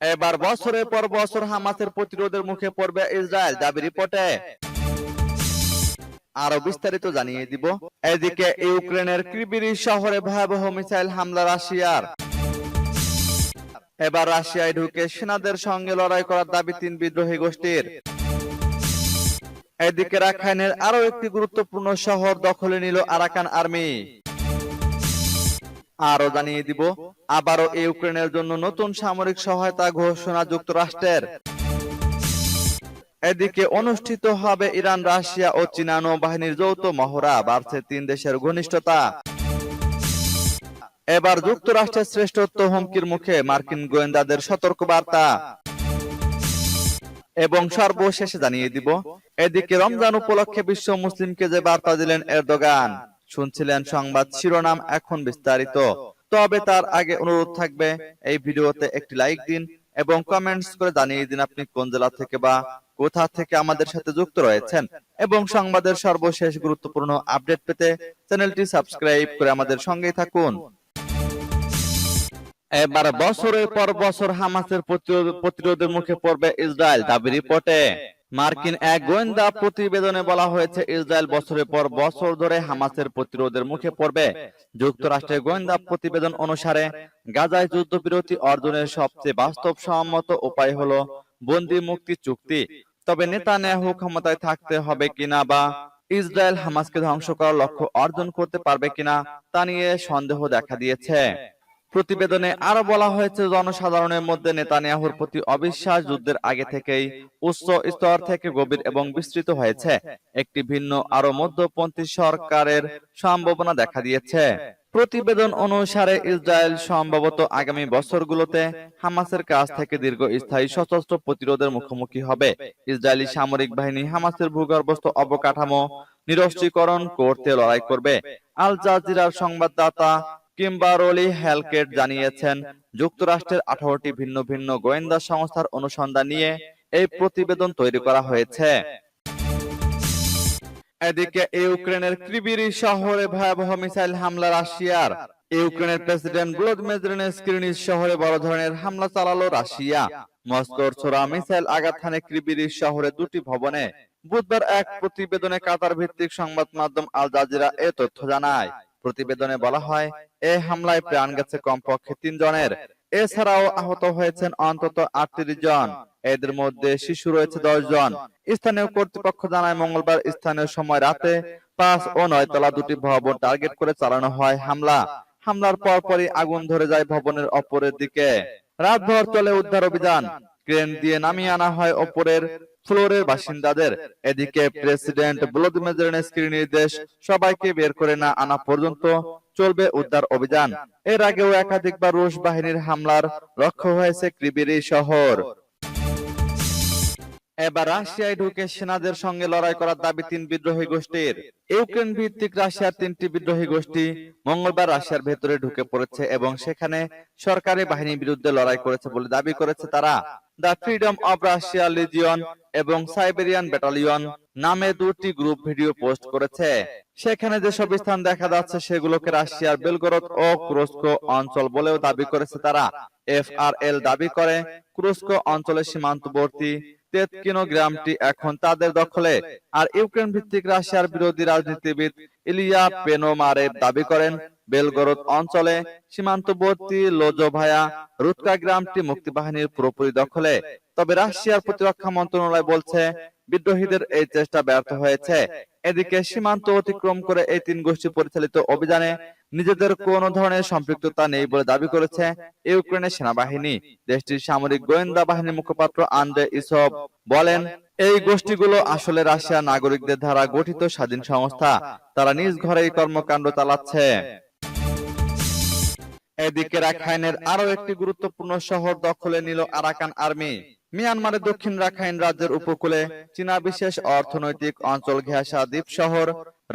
এবার বছরের পর বছর হামাসের প্রতিরোধের মুখে পড়বে ইসরায়েল দাবি রিপোর্টে। আরও বিস্তারিত জানিয়ে দিব। এদিকে ইউক্রেনের ক্রিবিরি শহরে ভয়াবহ মিসাইল হামলা রাশিয়ার। এবার রাশিয়ায় ঢুকে সেনাদের সঙ্গে লড়াই করার দাবি তিন বিদ্রোহী গোষ্ঠীর। এদিকে রাখাইনের আরও একটি গুরুত্বপূর্ণ শহর দখলে নিল আরাকান আর্মি। আরও জানিয়ে দিব। আবারও ইউক্রেনের জন্য নতুন সামরিক সহায়তা ঘোষণা যুক্তরাষ্ট্রের। এদিকে অনুষ্ঠিত হবে ইরান, রাশিয়া ও চীনা নৌবাহিনীর যৌথ মহড়া, বাড়ছে তিন দেশের ঘনিষ্ঠতা। এবার যুক্তরাষ্ট্রের শ্রেষ্ঠত্ব হুমকির মুখে মার্কিন গোয়েন্দাদের সতর্ক বার্তা এবং সর্বশেষে জানিয়ে দিব, এদিকে রমজান উপলক্ষে বিশ্ব মুসলিমকে যে বার্তা দিলেন এরদোগান, শুনছিলেন সংবাদ শিরোনাম এখন বিস্তারিত। তবে তার আগে অনুরোধ থাকবে এই ভিডিওতে একটি লাইক দিন এবং কমেন্টস করে জানিয়ে দিন আপনি কোন জেলা থেকে বা কোথা থেকে আমাদের সাথে যুক্ত রয়েছেন এবং সংবাদের সর্বশেষ গুরুত্বপূর্ণ আপডেট পেতে চ্যানেলটি সাবস্ক্রাইব করে আমাদের সঙ্গেই থাকুন। এবার বছরের পর বছর হামাসের প্রতিরোধ- প্রতিরোধের মুখে পড়বে ইসরায়েল দাবি রিপোর্টে। মার্কিন এক গোয়েন্দা প্রতিবেদনে বলা হয়েছে, ইসরায়েল বছরের পর বছর ধরে হামাসের প্রতিরোধের মুখে পড়বে। যুক্তরাষ্ট্রের গোয়েন্দা প্রতিবেদন অনুসারে, গাজায় যুদ্ধবিরতি অর্জনের সবচেয়ে বাস্তবসম্মত উপায় হলো বন্দি মুক্তি চুক্তি। তবে নেতানিয়াহু ক্ষমতায় থাকতে হবে কিনা বা ইসরায়েল হামাসকে ধ্বংস করার লক্ষ্য অর্জন করতে পারবে কিনা তা নিয়ে সন্দেহ দেখা দিয়েছে। প্রতিবেদনে আরও বলা হয়েছে, জনসাধারণের মধ্যে নেতানিয়াহুর প্রতি অবিশ্বাস যুদ্ধের আগে থেকেই উচ্চ স্তর থেকে গভীর এবং বিস্তৃত হয়েছে। একটি ভিন্ন আরও মধ্যপন্থী সরকারের সম্ভাবনা দেখা দিয়েছে। প্রতিবেদন অনুসারে ইসরায়েল সম্ভবত আগামী বছরগুলোতে হামাসের কাছ থেকে দীর্ঘস্থায়ী সশস্ত্র প্রতিরোধের মুখোমুখি হবে। ইসরায়েলি সামরিক বাহিনী হামাসের ভূগর্ভস্থ অবকাঠামো নিরস্ত্রীকরণ করতে লড়াই করবে। আল জাজিরার সংবাদদাতা কিম্বারলি হ্যালকেট জানিয়েছেন যুক্তরাষ্ট্রের আঠারোটি ভিন্ন ভিন্ন গোয়েন্দা সংস্থার অনুসন্ধান নিয়ে এই প্রতিবেদন তৈরি করা হয়েছে। এদিকে ইউক্রেনের ক্রিবিরি শহরে ভয়াবহ মিসাইল হামলা রাশিয়ার। ইউক্রেনের প্রেসিডেন্ট ভলোদিমির জেলেনস্কি শহরে বড় ধরনের হামলা চালালো রাশিয়া। মস্কোর ছোড়া মিসাইল আঘাত হানে ক্রিবিরি শহরে দুটি ভবনে। বুধবার এক প্রতিবেদনে কাতার ভিত্তিক সংবাদ মাধ্যম আল জাজিরা এ তথ্য জানায়। প্রতিবেদনে বলা হয় এই হামলায় প্রাণ গেছে কমপক্ষে তিন জনের এছাড়াও আহত হয়েছেন অন্তত আটত্রিশ জন। এদের মধ্যে শিশু রয়েছে দশ জন। স্থানীয় কর্তৃপক্ষ জানায়, মঙ্গলবার স্থানীয় সময় রাতে পাঁচ ও নয় তলা দুটি ভবন টার্গেট করে চালানো হয় হামলা। হামলার পরপরই আগুন ধরে যায় ভবনের অপরের দিকে। রাতভর চলে উদ্ধার অভিযান। ক্রেন দিয়ে নামিয়ে আনা হয় ওপরের ফ্লোরের বাসিন্দাদের এদিকে প্রেসিডেন্ট ভ্লাদিমির জেলেনস্কির নির্দেশ সবাইকে বের করে না আনা পর্যন্ত চলবে উদ্ধার অভিযান। এর আগেও একাধিকবার রুশ বাহিনীর হামলার লক্ষ্য হয়েছে ক্রিবিরি শহর। এবার রাশিয়ায় ঢুকে সেনাদের সঙ্গে লড়াই করার দাবি তিন বিদ্রোহী গোষ্ঠীর। ইউক্রেন ভিত্তিক রাশিয়ার তিনটি বিদ্রোহী গোষ্ঠী মঙ্গলবার রাশিয়ার ভেতরে ঢুকে পড়েছে এবং সেখানে সরকারি বাহিনীর বিরুদ্ধে লড়াই করেছে বলে দাবি করেছে তারা। The freedom of Russia legion এবং সাইবেরিয়ান ব্যাটালিয়ন নামে দুটি গ্রুপ ভিডিও পোস্ট করেছে। সেখানে যেসব স্থান দেখা যাচ্ছে সেগুলোকে রাশিয়ার বেলগরদ ও ক্রোস্কো অঞ্চল বলেও দাবি করেছে তারা। এফআরএল দাবি করে, ক্রোস্কো অঞ্চলের সীমান্তবর্তী তেতকিনো গ্রামটি এখন তাদের দখলে। আর ইউক্রেন ভিত্তিক রাশিয়ার বিরোধী রাজনীতিবিদ ইলিয়া পেনোমারের দাবি করেন বেলগরদ অঞ্চলে সীমান্তবর্তী লোজোভায়া রুৎকা গ্রামটি মুক্তিবাহিনীর পুরোপুরি দখলে। তবে রাশিয়ার প্রতিরক্ষা মন্ত্রণালয় বলছে, বিদ্রোহীদের এই চেষ্টা ব্যর্থ হয়েছে। এদিকে সীমান্ত অতিক্রম করে এই তিন গোষ্ঠী পরিচালিত অভিযানে নিজেদের কোন ধরনের সম্পৃক্ততা নেই বলে দাবি করেছে ইউক্রেনের সেনাবাহিনী। দেশটির সামরিক গোয়েন্দা বাহিনীর মুখপাত্র আন্দ্রে ইসব বলেন, এই গোষ্ঠীগুলো আসলে রাশিয়ার নাগরিকদের দ্বারা গঠিত স্বাধীন সংস্থা। তারা নিজ ঘরেই কর্মকাণ্ড চালাচ্ছে। এদিকে রাখাইনের আরও একটি গুরুত্বপূর্ণ শহর দখলে নিল আরাকান আর্মি। মিয়ানমারের দক্ষিণ রাখাইন রাজ্যের উপকূলে চীনা বিশেষ অর্থনৈতিক অঞ্চল ঘেঁষা দ্বীপ শহর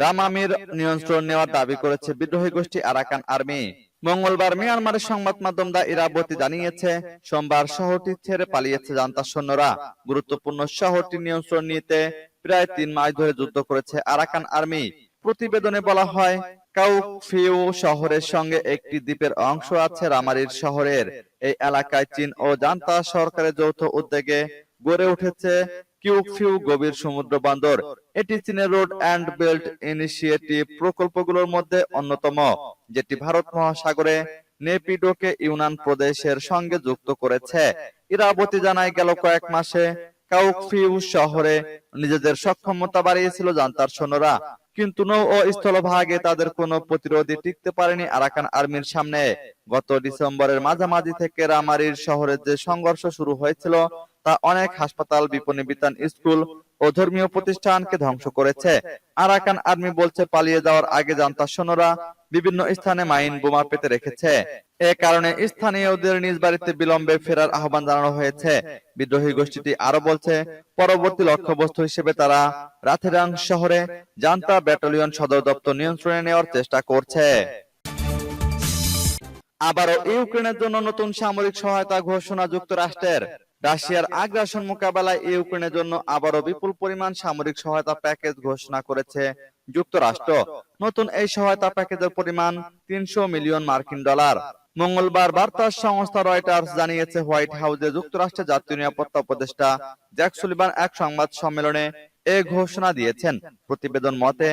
রামামির নিয়ন্ত্রণ নেওয়ার দাবি করেছে বিদ্রোহী গোষ্ঠী আরাকান আর্মি। মঙ্গলবার মিয়ানমারের সংবাদ মাধ্যম দা ইরাবতী জানিয়েছে সোমবার শহরটি ছেড়ে পালিয়েছে জান্তার সৈন্যরা। গুরুত্বপূর্ণ শহরটি নিয়ন্ত্রণ নিতে প্রায় তিন মাস ধরে যুদ্ধ করেছে আরাকান আর্মি। প্রতিবেদনে বলা হয়, কাউফিউ শহরের সঙ্গে একটি দ্বীপের অংশ আছে রামারির শহরের। এই এলাকায় চীন ও জান্তা সরকারের যৌথ উদ্যোগে গড়ে উঠেছে কিউফিউ গভীর সমুদ্র বন্দর। এটি চীনের রোড অ্যান্ড বেল্ট ইনিশিয়েটিভ প্রকল্পগুলোর মধ্যে অন্যতম, যেটি ভারত মহাসাগরে নেপিডোকে ইউনান প্রদেশের সঙ্গে যুক্ত করেছে। ইরাবতী জানায়, গেল কয়েক মাসে কাউকফিউ শহরে নিজেদের সক্ষমতা বাড়িয়েছিল জান্তার সৈন্যরা। কিন্তু নৌ ও স্থলভাগে তাদের কোনো প্রতিরোধে টিকতে পারেনি আরাকান আর্মির সামনে। গত ডিসেম্বরের মাঝামাঝি থেকে রামারির শহরে যে সংঘর্ষ শুরু হয়েছিল, তা অনেক হাসপাতাল, বিপণী বিতান, স্কুল ও ধর্মীয় প্রতিষ্ঠানকে ধ্বংস করেছে। আরাকান আর্মি বলছে পালিয়ে যাওয়ার আগে জানতা সোনরা বিভিন্ন স্থানে মাইন বোমা পেতে রেখেছে। এ কারণে স্থানীয়দের নিজ বাড়িতে বিলম্বে ফেরার আহ্বান জানানো হয়েছে। বিদ্রোহী গোষ্ঠীটি আরও বলছে, পরবর্তী লক্ষ্যবস্তু হিসেবে তারা রাথেরাং শহরে জান্তা ব্যাটালিয়ন সদর দপ্তর নিয়ন্ত্রণে নেওয়ার চেষ্টা করছে। আবারও ইউক্রেনের জন্য নতুন সামরিক সহায়তা ঘোষণা যুক্তরাষ্ট্রের। রাশিয়ার আগ্রাসন মোকাবেলায় ইউক্রেনের জন্য আবারও বিপুল পরিমাণ সামরিক সহায়তা প্যাকেজ ঘোষণা করেছে যুক্তরাষ্ট্র। নতুন এই সহায়তা প্যাকেজের পরিমাণ তিনশো মিলিয়ন মার্কিন ডলার। মঙ্গলবার বার্তা সংস্থা রয়টার্স জানিয়েছে, হোয়াইট হাউসে যুক্তরাষ্ট্রের জাতীয় নিরাপত্তা উপদেষ্টা জ্যাক সুলিভান এক সংবাদ সম্মেলনে এ ঘোষণা দিয়েছেন। প্রতিবেদন মতে,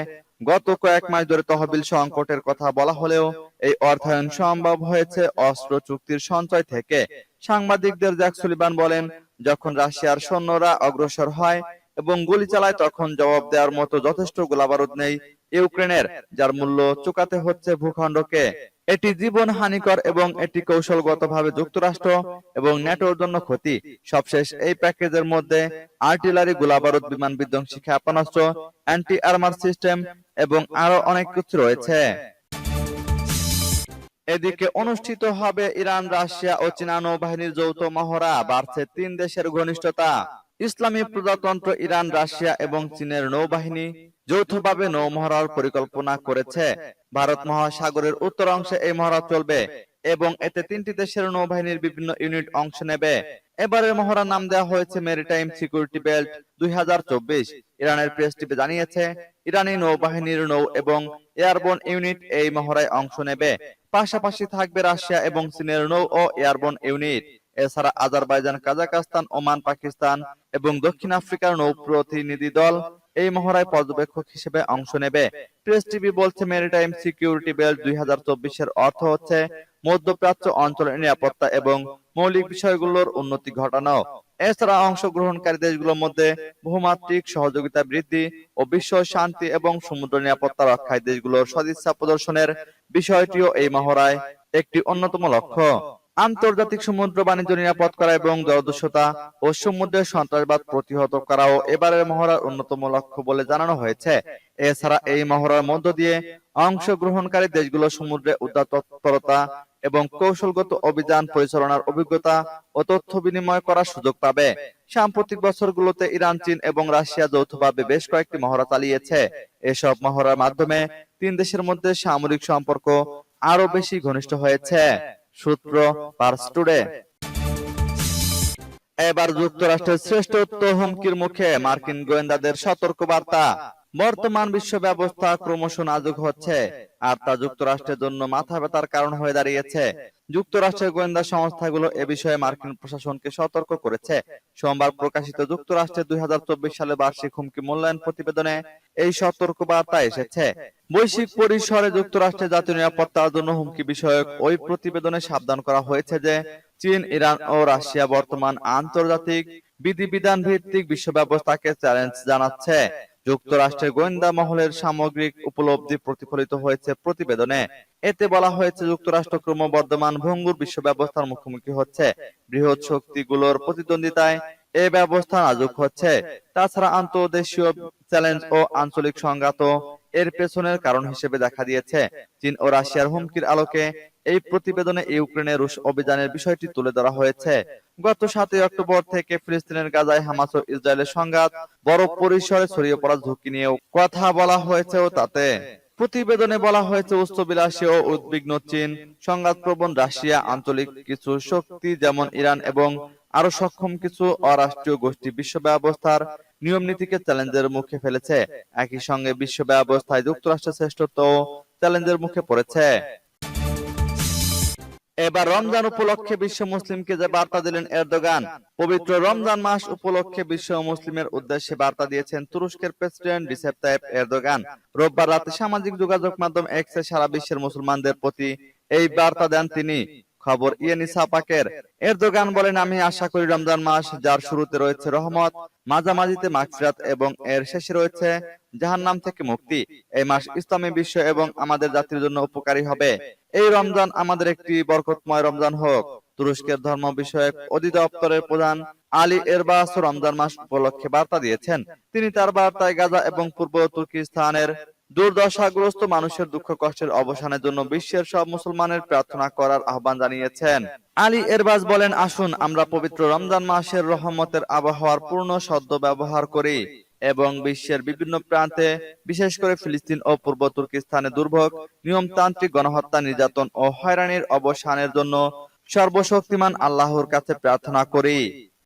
গত কয়েক মাস ধরে তহবিল সংকটের কথা বলা হলেও এই অর্থায়ন সম্ভব হয়েছে অস্ত্র চুক্তির সঞ্চয় থেকে। সাংবাদিকদের জ্যাক সুলিভান বলেন, যখন রাশিয়ার সৈন্যরা অগ্রসর হয় এবং গুলি চালায়, তখন জবাব দেওয়ার মতো যথেষ্ট গোলাবারুদ নেই ইউক্রেনের, যার মূল্য চুকাতে হচ্ছে ভূখণ্ডকে। এটি জীবন হানিকর এবং এটি কৌশলগতভাবে যুক্তরাষ্ট্র এবং ন্যাটোর জন্য ক্ষতি। সবশেষ, এই প্যাকেজের মধ্যে আর্টিলারি গোলাবারুদ বিমান বিধ্বংসী ক্ষেপণাস্ত্র অ্যান্টি আর্মার সিস্টেম এবং আরও অনেক কিছু রয়েছে। এদিকে অনুষ্ঠিত হবে ইরান, রাশিয়া ও চীনা নৌবাহিনীর যৌথ মহড়া, বাড়ছে তিন দেশের ঘনিষ্ঠতা। ইসলামী প্রজাতন্ত্র ইরান, রাশিয়া এবং চীনের নৌবাহিনী যৌথভাবে নৌ মহড়ার পরিকল্পনা করেছে ভারত মহাসাগরের উত্তর অংশে এই মহড়া চলবে এবং এতে তিনটি দেশের নৌবাহিনীর বিভিন্ন ইউনিট অংশ নেবে। এবারের মহড়ার নাম দেওয়া হয়েছে মেরিটাইম সিকিউরিটি বেল্ট দুই ইরানের প্রেস টিভি জানিয়েছে, ইরানি নৌবাহিনীর নৌ এবং এয়ারবোন ইউনিট এই মহড়ায় অংশ নেবে। পাশাপাশি থাকবে রাশিয়া এবং চীনের নৌ ও এয়ারবোন ইউনিট। এছাড়া আজারবাইজান কাজাকাস্তান ওমান, পাকিস্তান এবং দক্ষিণ আফ্রিকার নৌ প্রতিনিধি দল এই মহড়ায় পর্যবেক্ষক হিসেবে অংশ নেবে। প্রেস টিভি বলছে, মেরিটাইম সিকিউরিটি বেল্ট দুই এর অর্থ হচ্ছে মধ্যপ্রাচ্য অঞ্চলের নিরাপত্তা এবং মৌলিক বিষয়গুলোর উন্নতি ঘটানো। এছাড়া অংশগ্রহণকারী দেশগুলোর মধ্যে বহুমাত্রিক সহযোগিতা বৃদ্ধি ও বিশ্ব শান্তি এবং সমুদ্র নিরাপত্তা রক্ষায় দেশগুলোর সদিচ্ছা প্রদর্শনের বিষয়টিও এই মহড়ায় একটি অন্যতম লক্ষ্য। আন্তর্জাতিক সমুদ্র বাণিজ্য নিরাপদ করা এবং জলদস্যুতা ও সমুদ্রের সন্ত্রাসবাদ প্রতিহত করাও এবারের মহড়ার অন্যতম লক্ষ্য বলে জানানো হয়েছে। এছাড়া এই মহড়ার মধ্য দিয়ে অংশগ্রহণকারী দেশগুলো সমুদ্রে উদ্ধার তৎপরতা এবং কৌশলগত অভিযান পরিচালনার অভিজ্ঞতা ও তথ্য বিনিময় করার সুযোগ পাবে। সাম্প্রতিক বছরগুলোতে ইরান চীন এবং রাশিয়া যৌথভাবে বেশ কয়েকটি মহড়া চালিয়েছে। এসব মহড়ার মাধ্যমে তিন দেশের মধ্যে সামরিক সম্পর্ক আরও বেশি ঘনিষ্ঠ হয়েছে। সূত্র পার্স টুডে। এবার যুক্তরাষ্ট্রের শ্রেষ্ঠত্ব হুমকির মুখে মার্কিন গোয়েন্দাদের সতর্ক বার্তা বর্তমান বিশ্ব ব্যবস্থা ক্রমশ নাজুক হচ্ছে আর তা যুক্তরাষ্ট্রের জন্য মাথা ব্যথার কারণ হয়ে দাঁড়িয়েছে। যুক্তরাষ্ট্রের গোয়েন্দা সংস্থাগুলো এ বিষয়ে মার্কিন প্রশাসনকে সতর্ক করেছে। সোমবার প্রকাশিত যুক্তরাষ্ট্রের দুই সালে বার্ষিক হুমকি মূল্যায়ন প্রতিবেদনে এই সতর্ক বার্তা এসেছে। বৈশ্বিক পরিসরে যুক্তরাষ্ট্রের জাতীয় নিরাপত্তার জন্য হুমকি বিষয়ক ওই প্রতিবেদনে সাবধান করা হয়েছে যে চীন, ইরান ও রাশিয়া বর্তমান আন্তর্জাতিক বিধিবিধান ভিত্তিক বিশ্ব ব্যবস্থাকে চ্যালেঞ্জ জানাচ্ছে। যুক্তরাষ্ট্রের গোয়েন্দা মহলের সামগ্রিক উপলব্ধি প্রতিফলিত হয়েছে প্রতিবেদনে। এতে বলা হয়েছে, যুক্তরাষ্ট্র ক্রমবর্ধমান ভঙ্গুর বিশ্ব ব্যবস্থার মুখোমুখি হচ্ছে। বৃহৎ শক্তিগুলোর প্রতিদ্বন্দ্বিতায় এ ব্যবস্থা নাজুক হচ্ছে। তাছাড়া আন্তর্দেশীয় চ্যালেঞ্জ ও আঞ্চলিক সংঘাত এর পেছনের কারণ হিসেবে দেখা দিয়েছে চীন ও রাশিয়ার হুমকির আলোকে এই প্রতিবেদনে ইউক্রেনের রুশ অভিযানের বিষয়টি তুলে ধরা হয়েছে। গত সাতই অক্টোবর থেকে ফিলিস্তিনের গাজায় হামাস ও ইসরায়েলের সংঘাত বড় পরিসরে ছড়িয়ে পড়ার ঝুঁকি নিয়েও কথা বলা হয়েছে ও তাতে। প্রতিবেদনে বলা হয়েছে, উচ্চবিলাসী ও উদ্বিগ্ন চীন, সংঘাতপ্রবণ রাশিয়া, আঞ্চলিক কিছু শক্তি যেমন ইরান এবং আরও সক্ষম কিছু অরাষ্ট্রীয় গোষ্ঠী বিশ্ব ব্যবস্থার নিয়ম নীতিকে চ্যালেঞ্জের মুখে ফেলেছে। একই সঙ্গে বিশ্ব ব্যবস্থায় যুক্তরাষ্ট্রের শ্রেষ্ঠত্ব চ্যালেঞ্জের মুখে পড়েছে। এবার রমজান উপলক্ষে বিশ্ব মুসলিমকে যে বার্তা দিলেন এরদোগান, পবিত্র রমজান মাস উপলক্ষে বিশ্ব মুসলিমের উদ্দেশ্যে বার্তা দিয়েছেন তুরস্কের প্রেসিডেন্ট রিসেপ তাইপ এরদোগান। রোববার রাতে সামাজিক যোগাযোগ মাধ্যম এক্সে সারা বিশ্বের মুসলমানদের প্রতি এই বার্তা দেন তিনি। খবর ইয়েনিসা পাকের এরদোগান বলেন, আমি আশা করি রমজান মাস যার শুরুতে রয়েছে রহমত, মাঝামাঝিতে মাগফিরাত এবং এর শেষে রয়েছে জাহান্নাম থেকে মুক্তি। এই মাস ইসলামী বিশ্ব এবং আমাদের জাতির জন্য উপকারী হবে। এই রমজান আমাদের একটি বরকতময় রমজান হোক। তুরস্কের ধর্ম বিষয়ক অধিদপ্তরের প্রধান আলী এরবাস রমজান মাস উপলক্ষে বার্তা দিয়েছেন। তিনি তার বার্তায় গাজা এবং পূর্ব তুর্কিস্তানের দুর্দশাগ্রস্ত মানুষের দুঃখ কষ্টের অবসানের জন্য বিশ্বের সব মুসলমানের প্রার্থনা করার আহ্বান জানিয়েছেন। আলী এরবাজ বলেন, আসুন, আমরা পবিত্র রমজান মাসের রহমতের আবহাওয়ার পূর্ণ সদ্য ব্যবহার করি এবং বিশ্বের বিভিন্ন প্রান্তে, বিশেষ করে ফিলিস্তিন ও পূর্ব তুর্কিস্তানে দুর্ভোগ, নিয়মতান্ত্রিক গণহত্যা, নির্যাতন ও হয়রানির অবসানের জন্য সর্বশক্তিমান আল্লাহর কাছে প্রার্থনা করি।